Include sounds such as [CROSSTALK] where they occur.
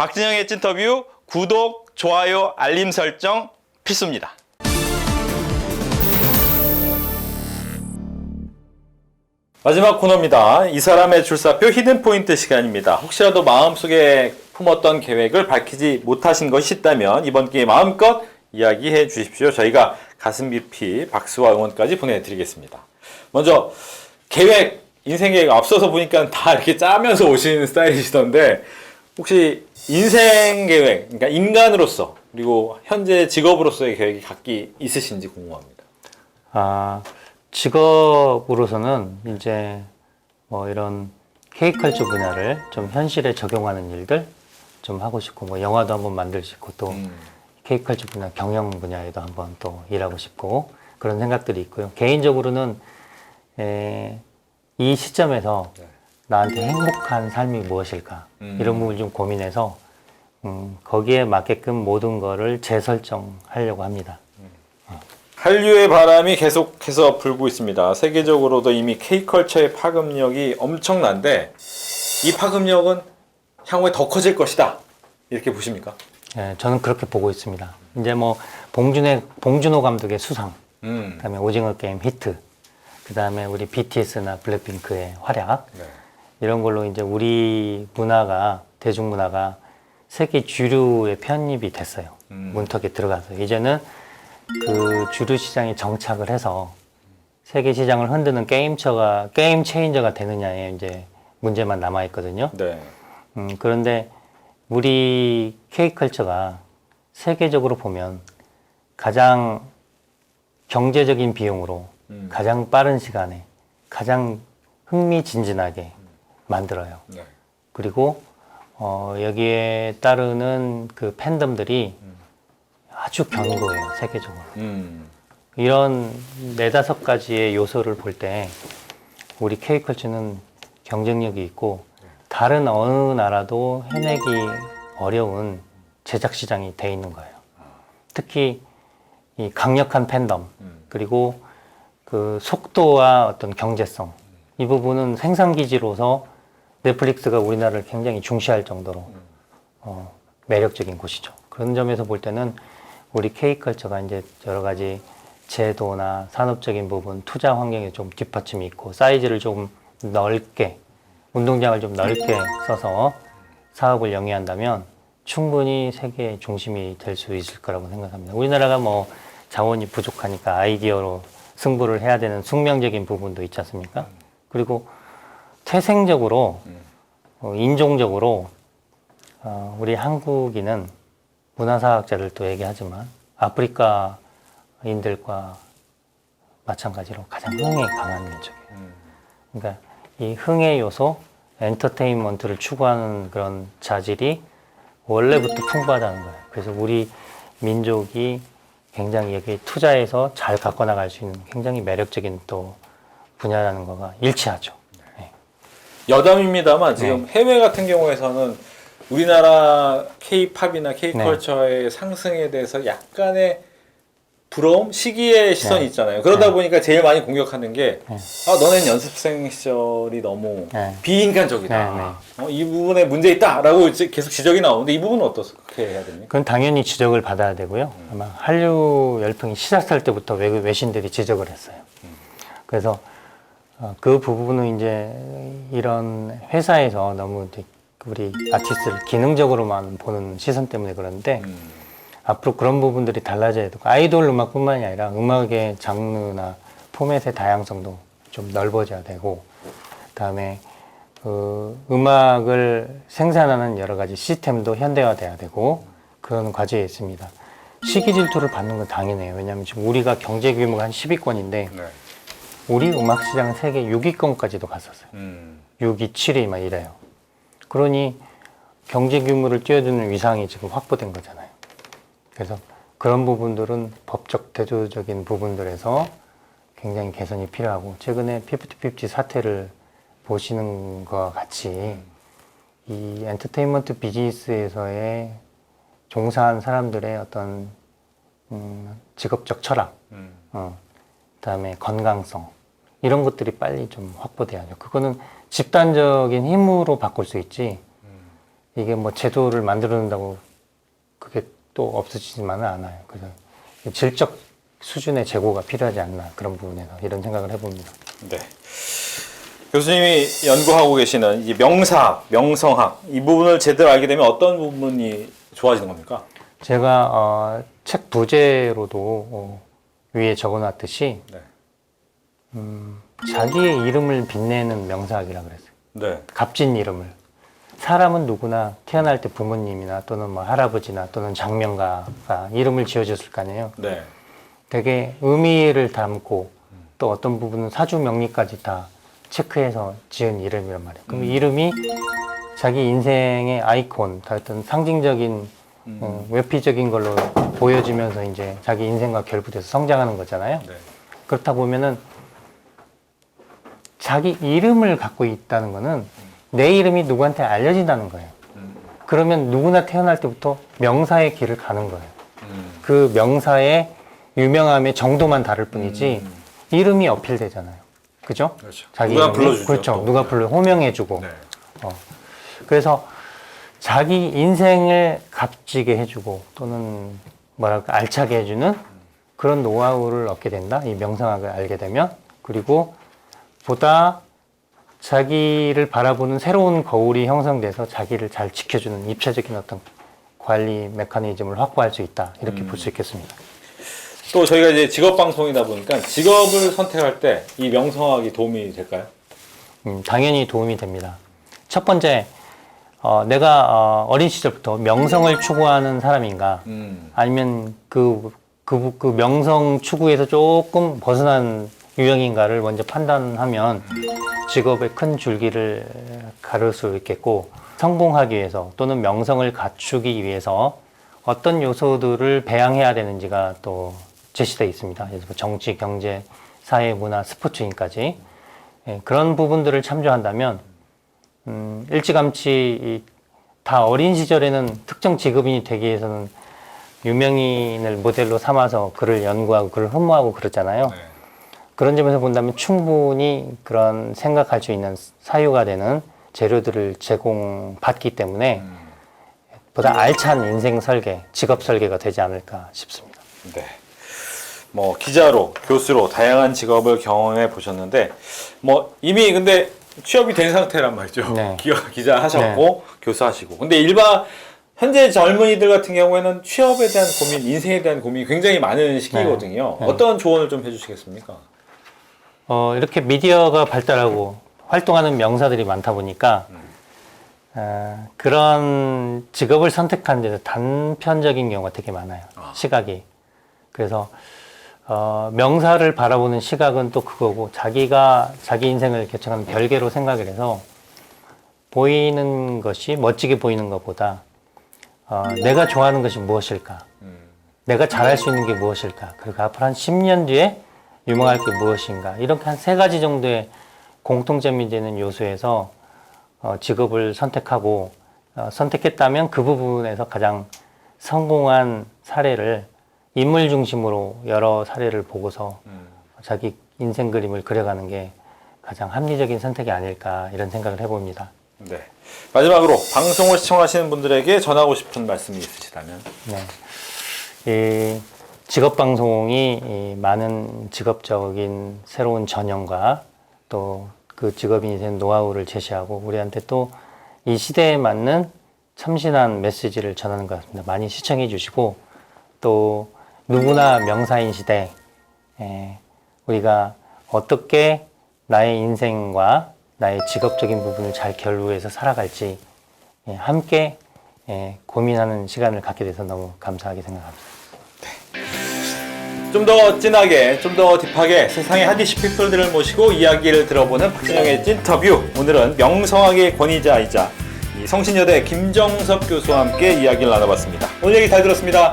박진영의 찐터뷰 구독, 좋아요, 알림 설정 필수입니다. 마지막 코너입니다. 이 사람의 줄사표 히든 포인트 시간입니다. 혹시라도 마음속에 품었던 계획을 밝히지 못하신 것이 있다면 이번 기회에 마음껏 이야기해 주십시오. 저희가 가슴 깊이 박수와 응원까지 보내드리겠습니다. 먼저 계획, 인생 계획 앞서서 보니까 다 이렇게 짜면서 오시는 스타일이시던데 혹시 인생 계획, 그러니까 인간으로서 그리고 현재 직업으로서의 계획이 각기 있으신지 궁금합니다. 아, 직업으로서는 이제 뭐 이런 K컬처 분야를 좀 현실에 적용하는 일들 좀 하고 싶고 뭐 영화도 한번 만들 수 있고 또 K컬처 분야 경영 분야에도 한번 또 일하고 싶고 그런 생각들이 있고요. 개인적으로는 에, 이 시점에서 네. 나한테 행복한 삶이 무엇일까 음. 이런 부분을 좀 고민해서 음, 거기에 맞게끔 모든 거를 재설정하려고 합니다. 한류의 바람이 계속해서 불고 있습니다. 세계적으로도 이미 K컬처의 파급력이 엄청난데 이 파급력은 향후에 더 커질 것이다. 이렇게 보십니까? 예, 저는 그렇게 보고 있습니다. 이제 뭐 봉준의 봉준호 감독의 수상, 음. 그다음에 오징어 게임 히트, 그다음에 우리 BTS나 블랙핑크의 활약 네. 이런 걸로 이제 우리 문화가 대중문화가 세계 주류에 편입이 됐어요. 음. 문턱에 들어가서 이제는 그 주류 시장에 정착을 해서 세계 시장을 흔드는 게임처가 게임 체인저가 되느냐에 이제 문제만 남아 있거든요. 네. 음, 그런데 우리 K컬처가 세계적으로 보면 가장 경제적인 비용으로 음. 가장 빠른 시간에 가장 흥미진진하게 만들어요. 네. 그리고 어, 여기에 따르는 그 팬덤들이 아주 견고해요, 세계적으로. 음. 이런 네다섯 가지의 요소를 볼 때 우리 K컬처는 경쟁력이 있고 다른 어느 나라도 해내기 어려운 제작 시장이 돼 있는 거예요. 특히 이 강력한 팬덤 음. 그리고 그 속도와 어떤 경제성 이 부분은 생산 기지로서 넷플릭스가 우리나라를 굉장히 중시할 정도로 어, 매력적인 곳이죠. 그런 점에서 볼 때는 우리 K컬처가 이제 여러 가지 제도나 산업적인 부분, 투자 환경에 좀 뒷받침이 있고 사이즈를 좀 넓게 운동장을 좀 넓게 써서 사업을 영위한다면 충분히 세계 중심이 될 수 있을 거라고 생각합니다. 우리나라가 뭐 자원이 부족하니까 아이디어로 승부를 해야 되는 숙명적인 부분도 있지 않습니까? 그리고 태생적으로 어, 인종적으로 어, 우리 한국인은 문화사학자들도 얘기하지만 아프리카인들과 마찬가지로 가장 흥에 강한 민족이에요. 음. 그러니까 이 흥의 요소, 엔터테인먼트를 추구하는 그런 자질이 원래부터 풍부하다는 거예요. 그래서 우리 민족이 굉장히 여기 투자해서 잘 갖고 나갈 수 있는 굉장히 매력적인 또 분야라는 거가 일치하죠. 네. 여담입니다만 지금 해외 같은 경우에서는 우리나라 K-팝이나 K-컬처의 상승에 대해서 약간의 부러움, 시기의 시선이 네. 있잖아요. 그러다 네. 보니까 제일 많이 공격하는 게, 네. 아, 너네는 연습생 시절이 너무 네. 비인간적이다. 네, 어, 이 부분에 문제 있다라고 이제 계속 지적이 나오는데 이 부분은 어떻게 해야 됩니까? 그건 당연히 지적을 받아야 되고요. 아마 한류 열풍이 시작할 때부터 외, 외신들이 지적을 했어요. 그래서 어, 그 부분은 이제 이런 회사에서 너무 우리 아티스트를 기능적으로만 보는 시선 때문에 그런데 음. 앞으로 그런 부분들이 달라져야 되고 아이돌 음악뿐만이 아니라 음악의 장르나 포맷의 다양성도 좀 넓어져야 되고 그다음에 그 음악을 생산하는 여러 가지 시스템도 현대화돼야 되고 그런 과제에 있습니다. 시기 질투를 받는 건 당연해요. 왜냐하면 지금 우리가 경제 규모가 한 10위권인데 네. 우리 음악 시장은 세계 6위권까지도 갔었어요. 음. 6위, 7위 막 이래요. 그러니 경제 규모를 뛰어드는 위상이 지금 확보된 거잖아요. 그래서 그런 부분들은 법적 대조적인 부분들에서 굉장히 개선이 필요하고 최근에 피프티피프티 사태를 보시는 것과 같이 이 엔터테인먼트 비즈니스에서의 종사한 사람들의 어떤 음, 직업적 철학, 음. 어, 그다음에 건강성 이런 것들이 빨리 좀 확보돼야죠. 그거는 집단적인 힘으로 바꿀 수 있지 이게 뭐 제도를 만들어 놓는다고 그게 또 없어지지만은 않아요. 그래서 질적 수준의 재고가 필요하지 않나 그런 부분에서 이런 생각을 해봅니다. 네. 교수님이 연구하고 계시는 이 명사학, 명성학 이 부분을 제대로 알게 되면 어떤 부분이 좋아지는 겁니까? 제가 어, 책 부제로도 어, 위에 적어놨듯이 네. 자기의 이름을 빛내는 명사학이라 그랬어요. 네. 값진 이름을. 사람은 누구나 태어날 때 부모님이나 또는 뭐 할아버지나 또는 장명가가 이름을 지어줬을 거 아니에요. 네. 되게 의미를 담고 또 어떤 부분은 사주 명리까지 다 체크해서 지은 이름이란 말이에요. 그럼 이름이 자기 인생의 아이콘, 어떤 상징적인 어, 외피적인 걸로 보여지면서 이제 자기 인생과 결부돼서 성장하는 거잖아요. 네. 그렇다 보면은 자기 이름을 갖고 있다는 거는 내 이름이 누구한테 알려진다는 거예요. 그러면 누구나 태어날 때부터 명사의 길을 가는 거예요. 음. 그 명사의 유명함의 정도만 다를 뿐이지 이름이 어필되잖아요. 그죠? 그렇죠. 자기 누가 이름이? 불러주죠, 그렇죠. 또. 누가 불러 호명해주고. 네. 어. 그래서 자기 인생을 값지게 해주고 또는 뭐랄까 알차게 해주는 그런 노하우를 얻게 된다. 이 명상학을 알게 되면 그리고 보다 자기를 바라보는 새로운 거울이 형성돼서 자기를 잘 지켜주는 입체적인 어떤 관리 메커니즘을 확보할 수 있다. 이렇게 볼수 있겠습니다. 또 저희가 이제 직업 방송이다 보니까 직업을 선택할 때 이 명성학이 도움이 될까요? 음, 당연히 도움이 됩니다. 첫 번째, 어, 내가 어, 어린 시절부터 명성을 추구하는 사람인가, 음. 아니면 그, 그, 그 명성 추구에서 조금 벗어난 유형인가를 먼저 판단하면 직업의 큰 줄기를 가를 수 있겠고, 성공하기 위해서 또는 명성을 갖추기 위해서 어떤 요소들을 배양해야 되는지가 또 제시되어 있습니다. 그래서 뭐 정치, 경제, 사회, 문화, 스포츠인까지. 예, 그런 부분들을 참조한다면 음, 일찌감치 이, 다 어린 시절에는 특정 직업인이 되기 위해서는 유명인을 모델로 삼아서 그를 연구하고 그를 흠모하고 그러잖아요. 네. 그런 점에서 본다면 충분히 그런 생각할 수 있는 사유가 되는 재료들을 제공받기 때문에 보다 알찬 인생 설계, 직업 설계가 되지 않을까 싶습니다. 네. 뭐 기자로, 교수로 다양한 직업을 경험해 보셨는데 뭐 이미 근데 취업이 된 상태란 말이죠. 네. [LAUGHS] 기, 기자 하셨고 교수 하시고. 근데 일반 현재 젊은이들 같은 경우에는 취업에 대한 고민, 인생에 대한 고민이 굉장히 많은 시기거든요. 네. 어떤 조언을 좀 해주시겠습니까? 어, 이렇게 미디어가 발달하고 활동하는 명사들이 많다 보니까 어, 그런 직업을 선택하는 데서 단편적인 경우가 되게 많아요. 시각이. 그래서 어, 명사를 바라보는 시각은 또 그거고 자기가 자기 인생을 개척하는 별개로 생각을 해서 보이는 것이 멋지게 보이는 것보다 어, 내가 좋아하는 것이 무엇일까? 내가 잘할 수 있는 게 무엇일까? 그리고 앞으로 한 10년 뒤에 유명할 게 무엇인가? 이렇게 한 세 가지 정도의 공통점이 되는 요소에서 어, 직업을 선택하고 어, 선택했다면 그 부분에서 가장 성공한 사례를 인물 중심으로 여러 사례를 보고서 자기 인생 그림을 그려가는 게 가장 합리적인 선택이 아닐까 이런 생각을 해봅니다. 네. 마지막으로 방송을 시청하시는 분들에게 전하고 싶은 말씀이 있으시다면. 네. 이 직업 방송이 이 많은 직업적인 새로운 전형과 또 그 직업인이 된 노하우를 제시하고 우리한테 또 이 시대에 맞는 참신한 메시지를 전하는 것 같습니다. 많이 시청해 주시고 또 누구나 명사인 시대 에, 우리가 어떻게 나의 인생과 나의 직업적인 부분을 잘 결부해서 살아갈지 예, 함께 예, 고민하는 시간을 갖게 돼서 너무 감사하게 생각합니다. 좀 더 진하게, 좀 더 딥하게 세상의 핫이슈 피플들을 모시고 이야기를 들어보는 박진영의 찐터뷰. 오늘은 명성학의 권위자이자 이 성신여대 김정섭 교수와 함께 이야기를 나눠봤습니다. 오늘 얘기 잘 들었습니다.